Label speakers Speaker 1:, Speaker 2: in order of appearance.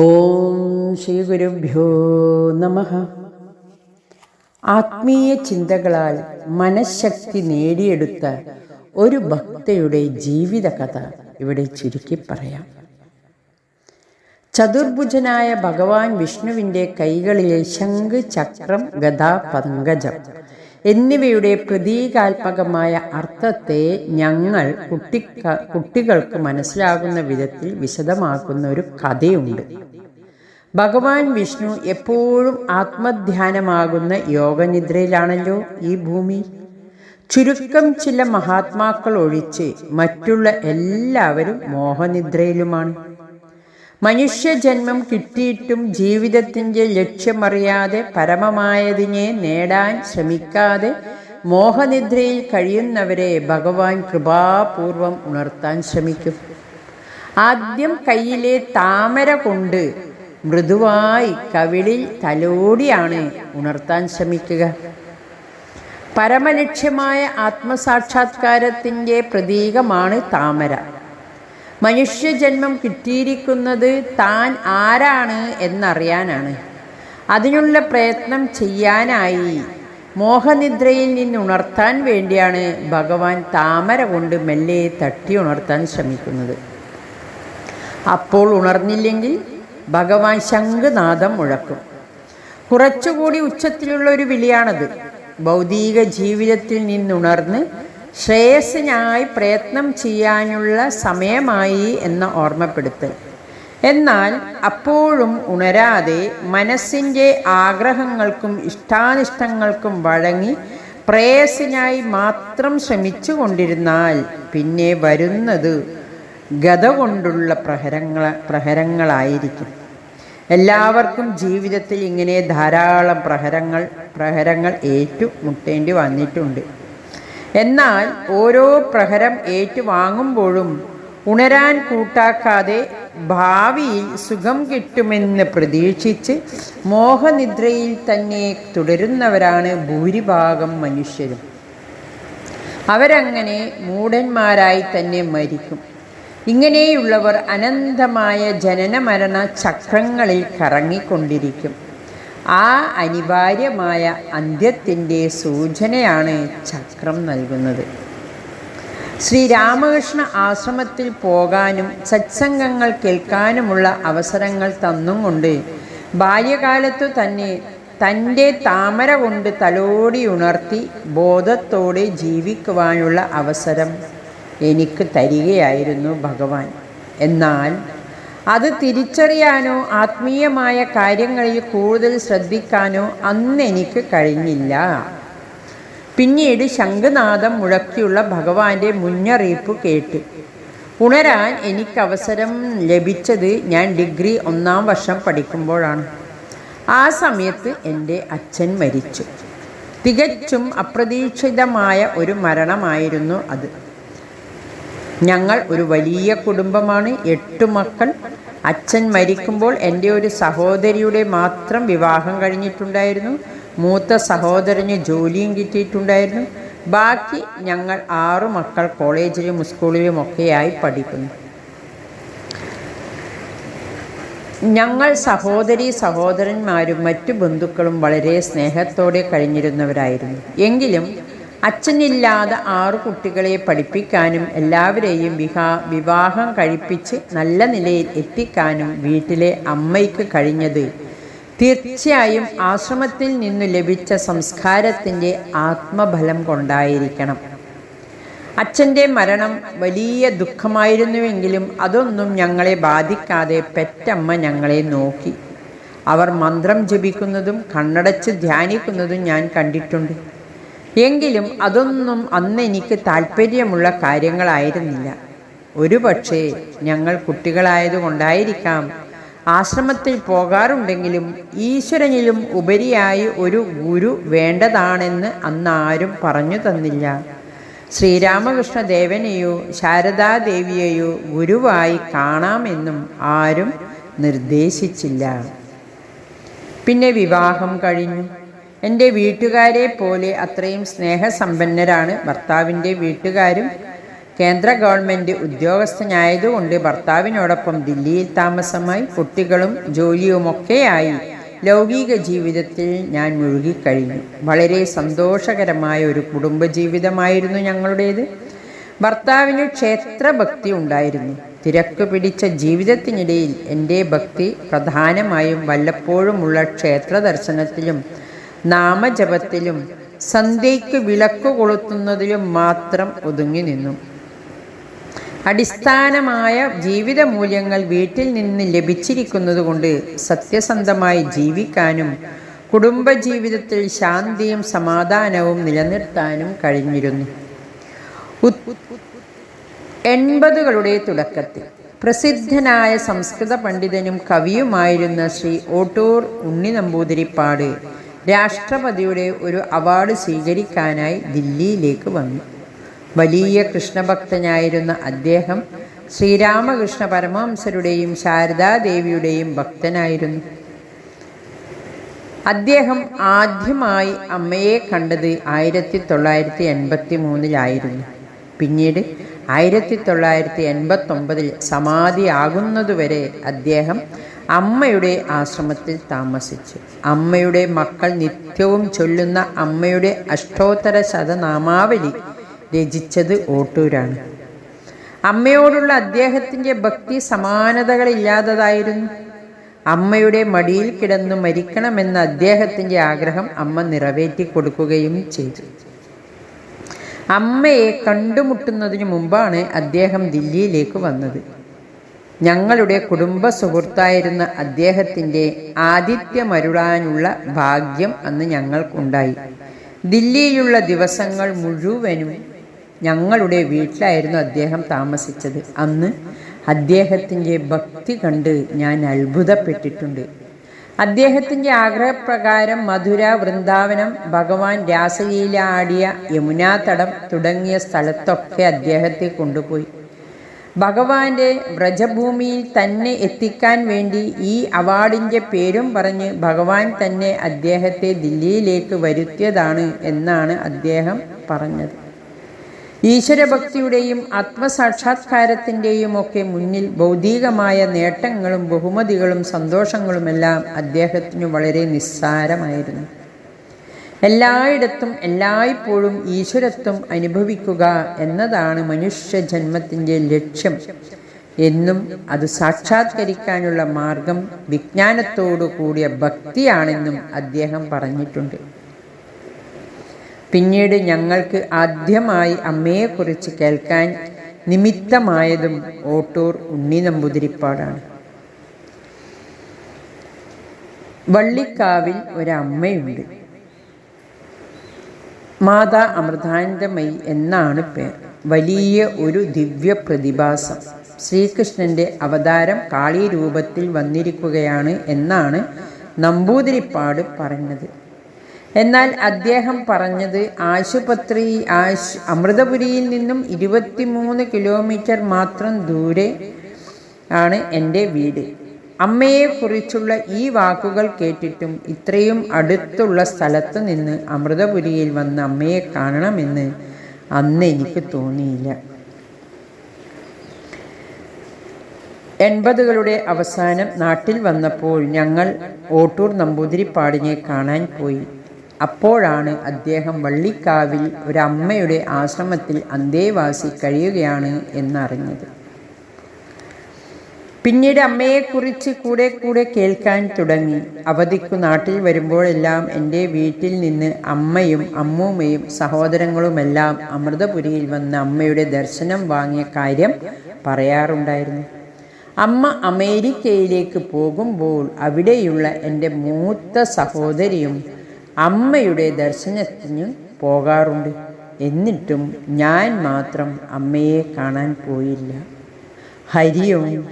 Speaker 1: ഓം ശ്രീ ഗുരുഭ്യോ നമ. ആത്മീയ ചിന്തകളാൽ മനഃശക്തി നേടിയെടുത്ത ഒരു ഭക്തയുടെ ജീവിത കഥ ഇവിടെ ചുരുക്കി പറയാം. ചതുർഭുജനായ ഭഗവാൻ വിഷ്ണുവിന്റെ കൈകളിലെ ശംഖ് ചക്രം ഗദ പങ്കജം എന്നിവയുടെ പ്രതീകാത്മകമായ അർത്ഥത്തെ ഞങ്ങൾ കുട്ടി കുട്ടികൾക്ക് മനസ്സിലാകുന്ന വിധത്തിൽ വിശദമാക്കുന്ന ഒരു കഥയുണ്ട്. ഭഗവാൻ വിഷ്ണു എപ്പോഴും ആത്മധ്യാനമാകുന്ന യോഗനിദ്രയിലാണല്ലോ ഈ ഭൂമി. ചുരുക്കം ചില മഹാത്മാക്കൾ ഒഴിച്ച് മറ്റുള്ള എല്ലാവരും മോഹനിദ്രയിലുമാണ്. മനുഷ്യജന്മം കിട്ടിയിട്ടും ജീവിതത്തിന്റെ ലക്ഷ്യമറിയാതെ പരമമായതിനെ നേടാൻ ശ്രമിക്കാതെ മോഹനിദ്രയിൽ കഴിയുന്നവരെ ഭഗവാൻ കൃപാപൂർവം ഉണർത്താൻ ശ്രമിക്കും. ആദ്യം കയ്യിലെ താമര കൊണ്ട് മൃദുവായി കവിളിൽ തലോടിയാണ് ഉണർത്താൻ ശ്രമിക്കുക. പരമലക്ഷ്യമായ ആത്മസാക്ഷാത്കാരത്തിന്റെ പ്രതീകമാണ് താമര. മനുഷ്യജന്മം കിട്ടിയിരിക്കുന്നത് താൻ ആരാണ് എന്നറിയാനാണ്. അതിനുള്ള പ്രയത്നം ചെയ്യാനായി മോഹനിദ്രയിൽ നിന്ന് ഉണർത്താൻ വേണ്ടിയാണ് ഭഗവാൻ താമര കൊണ്ട് മെല്ലെ തട്ടി ഉണർത്താൻ ശ്രമിക്കുന്നത്. അപ്പോൾ ഉണർന്നില്ലെങ്കിൽ ഭഗവാൻ ശംഖുനാഥം മുഴക്കും. കുറച്ചുകൂടി ഉച്ചത്തിലുള്ള ഒരു വിളിയാണത്. ഭൗതിക ജീവിതത്തിൽ നിന്നുണർന്ന് ശ്രേയസ്സിനായി പ്രയത്നം ചെയ്യാനുള്ള സമയമായി എന്ന ഓർമ്മപ്പെടുത്തൽ. എന്നാൽ അപ്പോഴും ഉണരാതെ മനസ്സിന്റെ ആഗ്രഹങ്ങൾക്കും ഇഷ്ടാനിഷ്ടങ്ങൾക്കും വഴങ്ങി പ്രേയസിനായി മാത്രം ശ്രമിച്ചു കൊണ്ടിരുന്നാൽ പിന്നെ വരുന്നത് ഗത കൊണ്ടുള്ള പ്രഹരങ്ങൾ പ്രഹരങ്ങളായിരിക്കും. എല്ലാവർക്കും ജീവിതത്തിൽ ഇങ്ങനെ ധാരാളം പ്രഹരങ്ങൾ പ്രഹരങ്ങൾ ഏറ്റുമുട്ടേണ്ടി വന്നിട്ടുണ്ട്. എന്നാൽ ഓരോ പ്രഹരം ഏറ്റുവാങ്ങുമ്പോഴും ഉണരാൻ കൂട്ടാക്കാതെ ഭാവിയിൽ സുഖം കിട്ടുമെന്ന് പ്രതീക്ഷിച്ച് മോഹനിദ്രയിൽ തന്നെ തുടരുന്നവരാണ് ഭൂരിഭാഗം മനുഷ്യരും. അവരങ്ങനെ മൂഢന്മാരായി തന്നെ മരിക്കും. ഇങ്ങനെയുള്ളവർ അനന്തമായ ജനനമരണ ചക്രങ്ങളിൽ കറങ്ങിക്കൊണ്ടിരിക്കും. ആ അനിവാര്യമായ അന്ത്യത്തിന്റെ സൂചനയാണ് ചക്രം നൽകുന്നത്. ശ്രീരാമകൃഷ്ണ ആശ്രമത്തിൽ പോകാനും സത്സംഗങ്ങൾ കേൾക്കാനുമുള്ള അവസരങ്ങൾ തന്നും കൊണ്ട് ബാല്യകാലത്തു തന്നെ തന്റെ താമര കൊണ്ട് തലോടി ഉണർത്തി ബോധത്തോടെ ജീവിക്കുവാനുള്ള അവസരം എനിക്ക് തരികയായിരുന്നു ഭഗവാൻ. എന്നാൽ അത് തിരിച്ചറിയാനോ ആത്മീയമായ കാര്യങ്ങളിൽ കൂടുതൽ ശ്രദ്ധിക്കാനോ അന്നെനിക്ക് കഴിഞ്ഞില്ല. പിന്നീട് ശംഖുനാഥം മുഴക്കിയുള്ള ഭഗവാന്റെ മുന്നറിയിപ്പ് കേട്ട്. ഉണരാൻ എനിക്ക് അവസരം ലഭിച്ചത് ഞാൻ ഡിഗ്രി ഒന്നാം വർഷം പഠിക്കുമ്പോഴാണ്. ആ സമയത്ത് എന്റെ അച്ഛൻ മരിച്ചു. തികച്ചും അപ്രതീക്ഷിതമായ ഒരു മരണമായിരുന്നു അത്. ഞങ്ങൾ ഒരു വലിയ കുടുംബമാണ് എട്ട് മക്കൾ. അച്ഛൻ മരിക്കുമ്പോൾ എന്റെ ഒരു സഹോദരിയുടെ മാത്രം വിവാഹം കഴിഞ്ഞിട്ടുണ്ടായിരുന്നു. മൂത്ത സഹോദരന് ജോലിയും കിട്ടിയിട്ടുണ്ടായിരുന്നു. ബാക്കി ഞങ്ങൾ ആറു മക്കൾ കോളേജിലും സ്കൂളിലും ഒക്കെയായി പഠിക്കുന്നു. ഞങ്ങൾ സഹോദരി സഹോദരന്മാരും മറ്റു ബന്ധുക്കളും വളരെ സ്നേഹത്തോടെ കഴിഞ്ഞിരുന്നവരായിരുന്നു. എങ്കിലും അച്ഛനില്ലാതെ ആറു കുട്ടികളെ പഠിപ്പിക്കാനും എല്ലാവരെയും വിഹാ വിവാഹം കഴിപ്പിച്ച് നല്ല നിലയിൽ എത്തിക്കാനും വീട്ടിലെ അമ്മയ്ക്ക് കഴിഞ്ഞത്. തീർച്ചയായും ആശ്രമത്തിൽ നിന്നു ലഭിച്ച സംസ്കാരത്തിന്റെ ആത്മബലം കൊണ്ടായിരിക്കണം. അച്ഛന്റെ മരണം വലിയ ദുഃഖമായിരുന്നുവെങ്കിലും അതൊന്നും ഞങ്ങളെ ബാധിക്കാതെ പെറ്റമ്മ ഞങ്ങളെ നോക്കി. അവർ മന്ത്രം ജപിക്കുന്നതും കണ്ണടച്ച് ധ്യാനിക്കുന്നതും ഞാൻ കണ്ടിട്ടുണ്ട്. എങ്കിലും അതൊന്നും അന്ന് എനിക്ക് താല്പര്യമുള്ള കാര്യങ്ങളായിരുന്നില്ല. ഒരുപക്ഷെ ഞങ്ങൾ കുട്ടികളായതുകൊണ്ടായിരിക്കാം. ആശ്രമത്തിൽ പോകാറുണ്ടെങ്കിലും ഈശ്വരനിലും ഉപരിയായി ഒരു ഗുരു വേണ്ടതാണെന്ന് അന്നാരും പറഞ്ഞു തന്നില്ല. ശ്രീരാമകൃഷ്ണ ദേവനെയോ ശാരദാദേവിയെയോ ഗുരുവായി കാണാമെന്നും ആരും നിർദ്ദേശിച്ചില്ല. പിന്നെ വിവാഹം കഴിഞ്ഞു. എന്റെ വീട്ടുകാരെ പോലെ അത്രയും സ്നേഹസമ്പന്നരാണ് ഭർത്താവിന്റെ വീട്ടുകാരും. കേന്ദ്ര ഗവൺമെന്റ് ഉദ്യോഗസ്ഥനായതുകൊണ്ട് ഭർത്താവിനോടൊപ്പം ദില്ലിയിൽ താമസമായി കുട്ടികളും ജോലിയുമൊക്കെയായി. ലൗകിക ജീവിതത്തിൽ ഞാൻ മുഴുകിക്കഴിഞ്ഞു. വളരെ സന്തോഷകരമായ ഒരു കുടുംബജീവിതമായിരുന്നു ഞങ്ങളുടേത്. ഭർത്താവിന് ക്ഷേത്രഭക്തി ഉണ്ടായിരുന്നു. തിരക്ക് പിടിച്ച ജീവിതത്തിനിടയിൽ എന്റെ ഭക്തി പ്രധാനമായും വല്ലപ്പോഴുമുള്ള ക്ഷേത്ര ദർശനത്തിലും നാമജപത്തിലും സന്ധ്യയ്ക്ക് വിളക്ക് കൊളുത്തുന്നതിലും മാത്രം ഒതുങ്ങി നിന്നു. അടിസ്ഥാനമായ ജീവിത മൂല്യങ്ങൾ വീട്ടിൽ നിന്ന് ലഭിച്ചിരിക്കുന്നത് കൊണ്ട് സത്യസന്ധമായി ജീവിക്കാനും കുടുംബജീവിതത്തിൽ ശാന്തിയും സമാധാനവും നിലനിർത്താനും കഴിഞ്ഞിരുന്നു. എൺപതുകളുടെ തുടക്കത്തിൽ പ്രസിദ്ധനായ സംസ്കൃത പണ്ഡിതനും കവിയുമായിരുന്ന ശ്രീ ഓട്ടൂർ ഉണ്ണി നമ്പൂതിരിപ്പാട് രാഷ്ട്രപതിയുടെ ഒരു അവാർഡ് സ്വീകരിക്കാനായി ദില്ലിയിലേക്ക് വന്നു. വലിയ കൃഷ്ണഭക്തനായിരുന്ന അദ്ദേഹം ശ്രീരാമകൃഷ്ണ പരമഹംസരുടെയും ശാരദാദേവിയുടെയും ഭക്തനായിരുന്നു. അദ്ദേഹം ആദ്യമായി അമ്മയെ കണ്ടത് ആയിരത്തി തൊള്ളായിരത്തി എൺപത്തി മൂന്നിലായിരുന്നു പിന്നീട് ആയിരത്തി തൊള്ളായിരത്തി എൺപത്തൊമ്പതിൽ സമാധിയാകുന്നതുവരെ അദ്ദേഹം അമ്മയുടെ ആശ്രമത്തിൽ താമസിച്ചു. അമ്മയുടെ മക്കൾ നിത്യവും ചൊല്ലുന്ന അമ്മയുടെ അഷ്ടോത്തര ശതനാമാവലി രചിച്ചത് ഓട്ടൂരാണ്. അമ്മയോടുള്ള അദ്ദേഹത്തിന്റെ ഭക്തി സമാനതകളില്ലാത്തതായിരുന്നു. അമ്മയുടെ മടിയിൽ കിടന്നു മരിക്കണമെന്ന അദ്ദേഹത്തിന്റെ ആഗ്രഹം അമ്മ നിറവേറ്റി കൊടുക്കുകയും ചെയ്തു. അമ്മയെ കണ്ടുമുട്ടുന്നതിന് മുമ്പാണ് അദ്ദേഹം ദില്ലിയിലേക്ക് വന്നത്. ഞങ്ങളുടെ കുടുംബ സുഹൃത്തായിരുന്ന അദ്ദേഹത്തിന്റെ ആതിഥ്യമരുളാനുള്ള ഭാഗ്യം അന്ന് ഞങ്ങൾക്കുണ്ടായി. ദില്ലിയിലുള്ള ദിവസങ്ങൾ മുഴുവനും ഞങ്ങളുടെ വീട്ടിലായിരുന്നു അദ്ദേഹം താമസിച്ചത്. അന്ന് അദ്ദേഹത്തിന്റെ ഭക്തി കണ്ട് ഞാൻ അത്ഭുതപ്പെട്ടിട്ടുണ്ട്. അദ്ദേഹത്തിന്റെ ആഗ്രഹപ്രകാരം മധുര വൃന്ദാവനം ഭഗവാൻ രാസലീല ആടിയ യമുനാതടം തുടങ്ങിയ സ്ഥലത്തൊക്കെ അദ്ദേഹത്തെ കൊണ്ടുപോയി. ഭഗവാന്റെ വ്രജഭൂമിയിൽ തന്നെ എത്തിക്കാൻ വേണ്ടി ഈ അവാർഡിന്റെ പേരും പറഞ്ഞ് ഭഗവാൻ തന്നെ അദ്ദേഹത്തെ ദില്ലിയിലേക്ക് വരുത്തിയതാണ് എന്നാണ് അദ്ദേഹം പറഞ്ഞത്. ഈശ്വരഭക്തിയുടെയും ആത്മസാക്ഷാത്കാരത്തിന്റെയും ഒക്കെ മുന്നിൽ ഭൗതികമായ നേട്ടങ്ങളും ബഹുമതികളും സന്തോഷങ്ങളുമെല്ലാം അദ്ദേഹത്തിന് വളരെ നിസ്സാരമായിരുന്നു. എല്ലായിടത്തും എല്ലായ്പ്പോഴും ഈശ്വരത്വം അനുഭവിക്കുക എന്നതാണ് മനുഷ്യ ജന്മത്തിന്റെ ലക്ഷ്യം. എന്നും അത് സാക്ഷാത്കരിക്കാനുള്ള മാർഗം വിജ്ഞാനത്തോടു കൂടിയ ഭക്തിയാണെന്നും അദ്ദേഹം പറഞ്ഞിട്ടുണ്ട്. പിന്നീട് ഞങ്ങൾക്ക് ആദ്യമായി അമ്മയെക്കുറിച്ച് കേൾക്കാൻ നിമിത്തമായതും ഓട്ടൂർ ഉണ്ണി നമ്പൂതിരിപ്പാടാണ് വള്ളിക്കാവിൽ ഒരമ്മയുണ്ട്. മാതാ അമൃതാനന്ദമയി എന്നാണ് പേർ വലിയ ഒരു ദിവ്യ പ്രതിഭാസം ശ്രീകൃഷ്ണന്റെ അവതാരം കാളി രൂപത്തിൽ വന്നിരിക്കുകയാണ് എന്നാണ് നമ്പൂതിരിപ്പാട് പറഞ്ഞത് എന്നാൽ അദ്ദേഹം പറഞ്ഞത് ആശുപത്രി ആശ് അമൃതപുരിയിൽ നിന്നും ഇരുപത്തിമൂന്ന് കിലോമീറ്റർ മാത്രം ദൂരെ ആണ് എന്റെ വീട്. അമ്മയെക്കുറിച്ചുള്ള ഈ വാക്കുകൾ കേട്ടിട്ടും ഇത്രയും അടുത്തുള്ള സ്ഥലത്ത് നിന്ന് അമൃതപുരിയിൽ വന്ന് അമ്മയെ കാണണമെന്ന് അന്ന് എനിക്ക് തോന്നിയില്ല. എൺപതുകളുടെ അവസാനം നാട്ടിൽ വന്നപ്പോൾ ഞങ്ങൾ ഓട്ടൂർ നമ്പൂതിരിപ്പാടിനെ കാണാൻ പോയി. അപ്പോഴാണ് അദ്ദേഹം വള്ളിക്കാവിൽ ഒരമ്മയുടെ ആശ്രമത്തിൽ അന്തേവാസി കഴിയുകയാണ് എന്നറിഞ്ഞത്. പിന്നീട് അമ്മയെക്കുറിച്ച് കൂടെ കൂടെ കേൾക്കാൻ തുടങ്ങി. അവധിക്കു നാട്ടിൽ വരുമ്പോഴെല്ലാം എന്റെ വീട്ടിൽ നിന്ന് അമ്മയും അമ്മൂമ്മയും സഹോദരങ്ങളുമെല്ലാം അമൃതപുരിയിൽ വന്ന് അമ്മയുടെ ദർശനം വാങ്ങിയ കാര്യം പറയാറുണ്ടായിരുന്നു. അമ്മ അമേരിക്കയിലേക്ക് പോകുമ്പോൾ അവിടെയുള്ള എന്റെ മൂത്ത സഹോദരിയും അമ്മയുടെ ദർശനത്തിന് പോകാറുണ്ട്. എന്നിട്ടും ഞാൻ മാത്രം അമ്മയെ കാണാൻ പോയില്ല. ഹരിയും